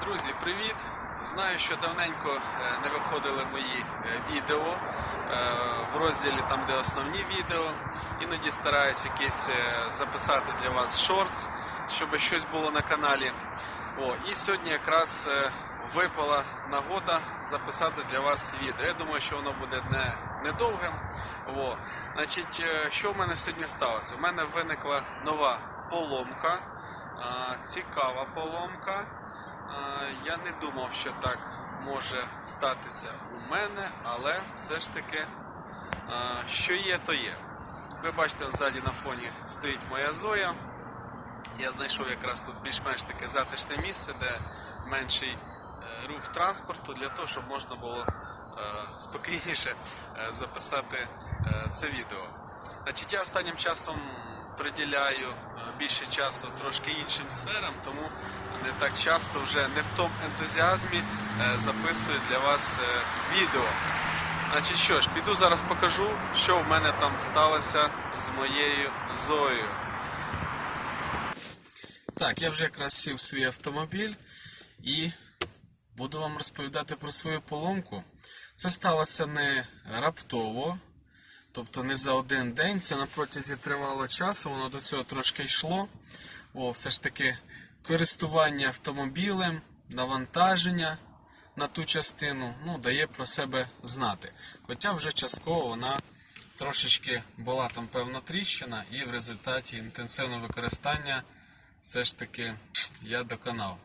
Друзі, привіт! Знаю, що давненько е, не виходили мої е, відео е, в розділі там, де основні відео. Іноді стараюсь якісь записати для вас шортс, щоб щось було на каналі. О, і сьогодні якраз випала нагода записати для вас відео. Я думаю, що воно буде не, недовгим. О, значить, що в мене сьогодні сталося? У мене виникла нова поломка, цікава поломка. Я не думав, що так може статися у мене, але все ж таки, що є, то є. Ви бачите, ззаді на фоні стоїть моя Зоя. Я знайшов якраз тут більш-менш таке затишне місце, де менший е, рух транспорту, для того, щоб можна було е, спокійніше е, записати це відео. Значить, я останнім часом приділяю е, більше часу трошки іншим сферам, тому не так часто вже не в тому ентузіазмі е, записую для вас е, відео. Значить, що ж, піду зараз покажу, що в мене там сталося з моєю Зоєю. Так, я вже якраз сів в свій автомобіль і буду вам розповідати про свою поломку. Це сталося не раптово, тобто не за один день, це на протязі тривалого часу, воно до цього трошки йшло. О, все ж таки користування автомобілем, навантаження на ту частину ну, дає про себе знати. Хоча вже частково вона трошечки була там певна тріщина, і в результаті інтенсивного використання все ж таки я доконав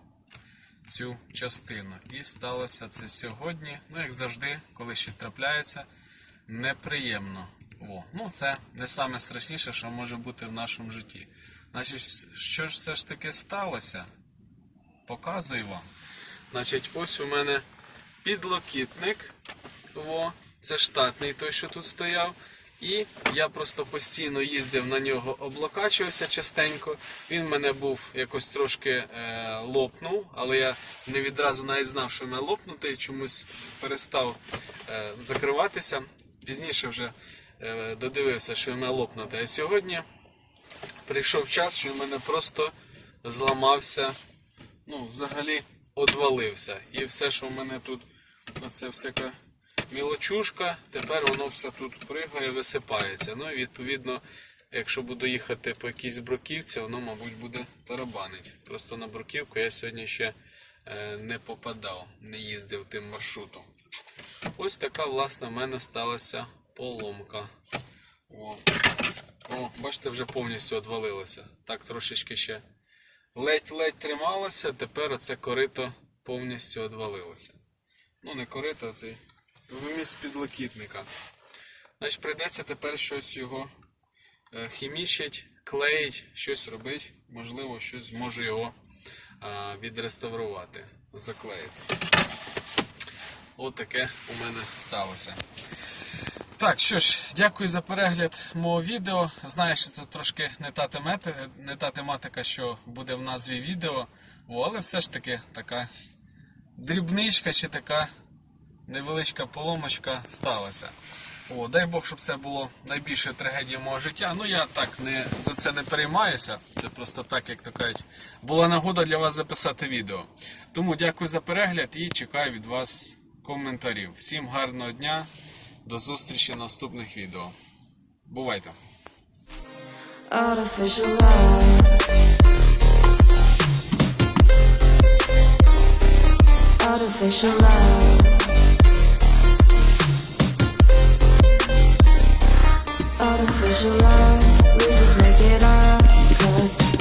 цю частину. І сталося це сьогодні. Ну, як завжди, коли щось трапляється, неприємно. О, ну це не саме страшніше, що може бути в нашому житті. Значить, що ж все ж таки сталося? Показую вам. Значить, ось у мене підлокітник. О, це штатний той, що тут стояв. І я просто постійно їздив на нього, облокачувався частенько. Він мене був якось трошки е, лопнув, але я не відразу навіть знав, що мене лопнути, чомусь перестав е, закриватися. Пізніше вже е, додивився, що мене лопнути. А сьогодні прийшов час, що в мене просто зламався, ну, взагалі одвалився. І все, що в мене тут, оце всяка мілочушка, тепер воно все тут пригає, висипається. Ну і відповідно, якщо буду їхати по якійсь бруківці, воно, мабуть, буде тарабанить. Просто на бруківку я сьогодні ще е, не попадав, не їздив тим маршрутом. Ось така, власне, в мене сталася поломка. О. О, бачите, вже повністю одвалилося. Так трошечки ще ледь-ледь трималося, тепер оце корито повністю одвалилося. Ну, не корито, а цей виміс підлокітника. Значить, прийдеться тепер щось його е, хімічить, клеїть, щось робить. Можливо, щось зможу його відреставрувати, заклеїти. От таке у мене сталося. Так, що ж, дякую за перегляд мого відео. Знаю, що це трошки не та, темати, не та тематика, що буде в назві відео, але все ж таки така дрібничка чи така невеличка поломочка сталася. О, дай Бог, щоб це було найбільшою трагедією мого життя. Ну я так не за це не переймаюся. Це просто так, як то кажуть, була нагода для вас записати відео. Тому дякую за перегляд і чекаю від вас коментарів. Всім гарного дня, до зустрічі в наступних відео. Бувайте! artificial love Artificial love, we just make it up Cause